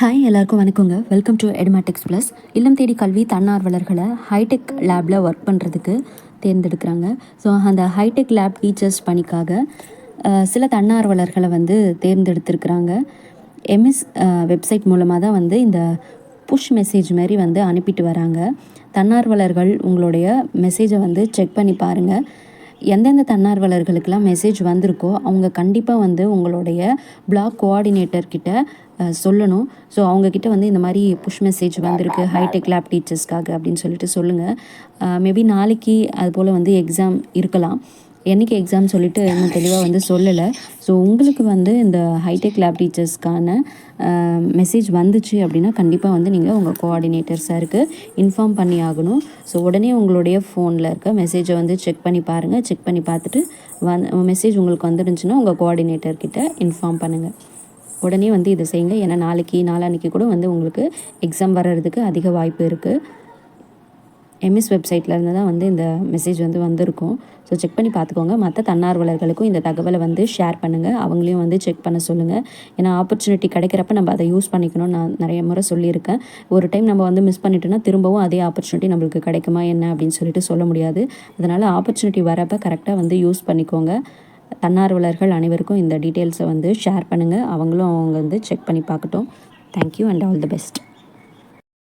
Hi எல்லாருக்கும் வணக்கங்க. Welcome to Edumatics plus இல்லம் தேடி கல்வி தன்னார்வலர்களை ஹைடெக் லேபில் ஒர்க் பண்ணுறதுக்கு தேர்ந்தெடுக்கிறாங்க. ஸோ அந்த ஹைடெக் லேப் டீச்சர்ஸ் பணிக்காக சில தன்னார்வலர்களை வந்து தேர்ந்தெடுத்திருக்கிறாங்க. எம்எஸ் வெப்சைட் மூலமாக தான் வந்து இந்த புஷ் மெசேஜ் மாதிரி வந்து அனுப்பிட்டு வராங்க. தன்னார்வலர்கள் உங்களுடைய மெசேஜை வந்து செக் பண்ணி பாருங்கள் எந்தெந்த தன்னார்வலர்களுக்கெல்லாம் மெசேஜ் வந்திருக்கோ அவங்க கண்டிப்பாக வந்து உங்களுடைய பிளாக் கோஆர்டினேட்டர் கிட்ட அஹ், சொல்லணும். ஸோ அவங்கக்கிட்ட வந்து இந்த மாதிரி புஷ் மெசேஜ் வந்திருக்கு ஹைடெக் லேப் டீச்சர்ஸ்க்காக அப்படின்னு சொல்லிட்டு சொல்லுங்கள் மேபி நாளைக்கு அது போல் வந்து எக்ஸாம் இருக்கலாம். என்னைக்கு எக்ஸாம் சொல்லிட்டு இன்னும் தெளிவாக வந்து சொல்லலை. ஸோ உங்களுக்கு வந்து இந்த ஹைடெக் லேப் டீச்சர்ஸ்க்கான மெசேஜ் வந்துச்சு அப்படின்னா கண்டிப்பாக வந்து நீங்கள் உங்கள் கோஆர்டினேட்டர் சாருக்கு இன்ஃபார்ம் பண்ணி ஆகணும். ஸோ உடனே உங்களுடைய ஃபோனில் இருக்க மெசேஜை வந்து செக் பண்ணி பாருங்கள் செக் பண்ணி பார்த்துட்டு வந் மெசேஜ் உங்களுக்கு வந்துருந்துச்சுன்னா உங்கள் கோஆர்டினேட்டர்கிட்ட இன்ஃபார்ம் பண்ணுங்கள் உடனே வந்து இதை செய்யுங்க. ஏன்னா நாளைக்கு நாளான்னைக்கு கூட வந்து உங்களுக்கு எக்ஸாம் வர்றதுக்கு அதிக வாய்ப்பு இருக்குது எம்எஸ் வெப்சைட்லேருந்து தான் வந்து இந்த மெசேஜ் வந்து வந்திருக்கும். ஸோ செக் பண்ணி பார்த்துக்கோங்க. மற்ற தன்னார்வலர்களுக்கும் இந்த தகவலை வந்து ஷேர் பண்ணுங்கள் அவங்களையும் வந்து செக் பண்ண சொல்லுங்கள் ஏன்னா ஆப்பர்ச்சுனிட்டி கிடைக்கிறப்ப நம்ம அதை யூஸ் பண்ணிக்கணும்னு நான் நிறைய முறை சொல்லியிருக்கேன். ஒரு டைம் நம்ம வந்து மிஸ் பண்ணிட்டோன்னா திரும்பவும் அதே ஆப்பர்ச்சுனிட்டி நம்மளுக்கு கிடைக்குமா என்ன அப்படின்னு சொல்லிட்டு சொல்ல முடியாது. அதனால் ஆப்பர்ச்சுனிட்டி வரப்போ கரெக்டாக வந்து யூஸ் பண்ணிக்கோங்க. தன்னார்வலர்கள் அனைவருக்கும் இந்த டீட்டெயில்ஸை வந்து ஷேர் பண்ணுங்கள் அவங்களும் அவங்க வந்து செக் பண்ணி பார்க்கட்டும். Thank you and all the best